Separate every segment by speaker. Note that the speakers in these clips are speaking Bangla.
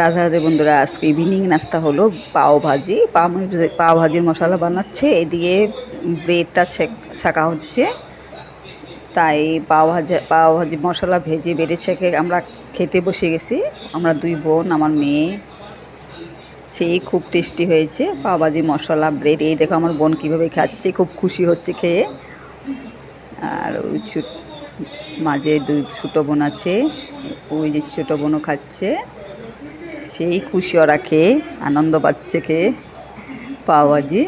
Speaker 1: রাধা রাধে বন্ধুরা, আজকে ইভিনিং নাস্তা হলো পাও ভাজি। পাও পাও ভাজির মশলা বানাচ্ছে, এদিকে ব্রেডটা ছাকা হচ্ছে। তাই পাও ভাজা, পাও ভাজি মশলা ভেজে বেড়ে ছেঁকে আমরা খেতে বসে গেছি। আমরা দুই বোন, আমার মেয়ে সেই খুব টেস্টি হয়েছে পাও ভাজি মশলা ব্রেড এই দেখো আমার বোন কীভাবে খাচ্ছে, খুব খুশি হচ্ছে খেয়ে। আর ওই মাঝে দুই ছোটো বোন আছে, ওই যে ছোটো বোনও খাচ্ছে। সেই খুশি ওরা খেয়ে, আনন্দ পাচ্ছে খেয়ে পাওয়াজি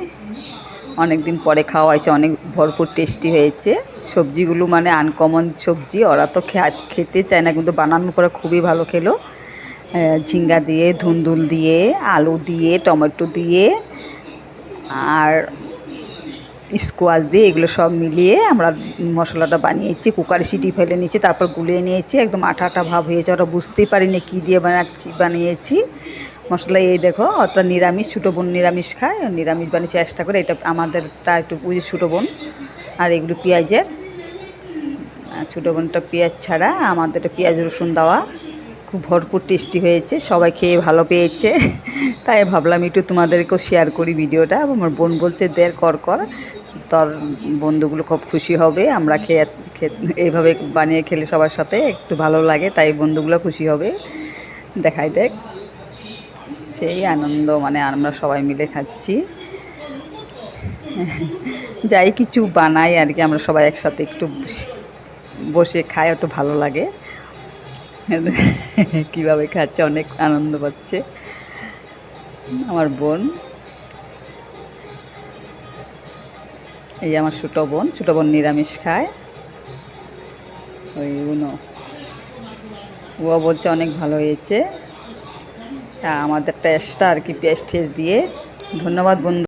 Speaker 1: অনেক দিন পরে খাওয়া হয়েছে, অনেক ভরপুর টেস্টি হয়েছে। সবজিগুলো মানে আনকমন সবজি, ওরা তো খেতে চায় না, কিন্তু বানানোর পরে খুবই ভালো খেলো। ঝিঙ্গা দিয়ে, ধুন্দুল দিয়ে, আলু দিয়ে, টমেটো দিয়ে, আর স্কোয়াশ দিয়ে এগুলো সব মিলিয়ে আমরা মশলাটা বানিয়েছি, কুকারে সিটি ফেলে নিয়েছি, তারপর গুলিয়ে নিয়েছি, একদম আঠা আঠা ভাব হয়েছে ওরা বুঝতেই পারিনি কী দিয়ে বানাচ্ছি, বানিয়েছি। মশলা এই দেখো, অতটা নিরামিষ, ছোটো বোন নিরামিষ খায়, নিরামিষ বানিয়ে চেষ্টা করে, এটা আমাদেরটা একটু বুঝি ছোটো বোন আর এগুলো পেঁয়াজের। ছোটো বোনটা পেঁয়াজ ছাড়া আমাদের পেঁয়াজ, রসুন, দেওয়া খুব ভরপুর টেস্টি হয়েছে, সবাই খেয়ে ভালো পেয়েছে। তাই ভাবলাম একটু তোমাদেরকেও শেয়ার করি ভিডিওটা, আমার বোন বলছে দের কর কর। তোর বন্ধুগুলো খুব খুশি হবে। আমরা খেয়ে এইভাবে বানিয়ে খেলে সবার সাথে একটু ভালো লাগে, তাই বন্ধুগুলো খুশি হবে। দেখাই দেখ। সেই আনন্দ মানে আমরা সবাই মিলে খাচ্ছি। যাই কিছু বানাই আর কি, আমরা সবাই একসাথে একটু বসে খাই, একটু ভালো লাগে। কীভাবে খাচ্ছে, অনেক আনন্দ পাচ্ছে। আমার বোন। এই আমার ছোটো বোন ছোটো বোন নিরামিষ খায়। ওই উনো। ও বলছে অনেক ভালো হয়েছে। আমাদের টেস্টটা আর কি পেস্ট দিয়ে। ধন্যবাদ বন্ধু।